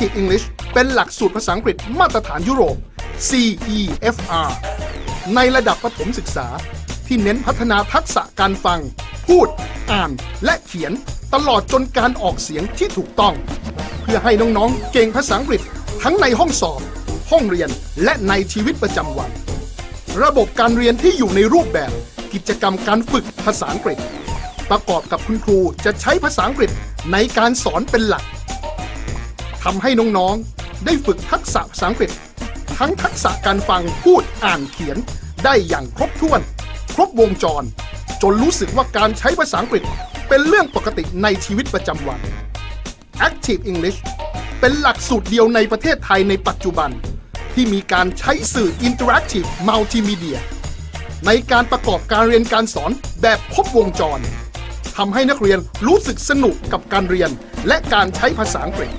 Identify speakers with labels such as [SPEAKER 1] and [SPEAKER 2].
[SPEAKER 1] Active English เป็นหลักสูตรภาษาอังกฤษมาตรฐานยุโรป CEFR ในระดับประถมศึกษา ที่เน้นพัฒนาทักษะการฟัง พูด อ่านและเขียนตลอดจนการออกเสียงที่ถูกต้อง เพื่อให้น้องๆ เก่งภาษาอังกฤษทั้งในห้องสอบ ห้องเรียนและในชีวิตประจำวัน ระบบการเรียนที่อยู่ในรูปแบบกิจกรรมการฝึกภาษาอังกฤษ ประกอบกับคุณครูจะใช้ภาษาอังกฤษในการสอนเป็นหลัก ทำให้น้องๆ ได้ฝึกทักษะภาษาอังกฤษ ทั้งทักษะการฟังพูดอ่านเขียนได้อย่างครบถ้วน ครบวงจร จนรู้สึกว่าการใช้ภาษาอังกฤษเป็นเรื่องปกติในชีวิตประจำวัน Active English เป็นหลักสูตรเดียวในประเทศไทยในปัจจุบัน ที่มีการใช้สื่อ Interactive Multimedia ในการประกอบการเรียนการสอนแบบครบวงจรทำให้นักเรียนรู้สึกสนุกกับการเรียนและการใช้ภาษาอังกฤษ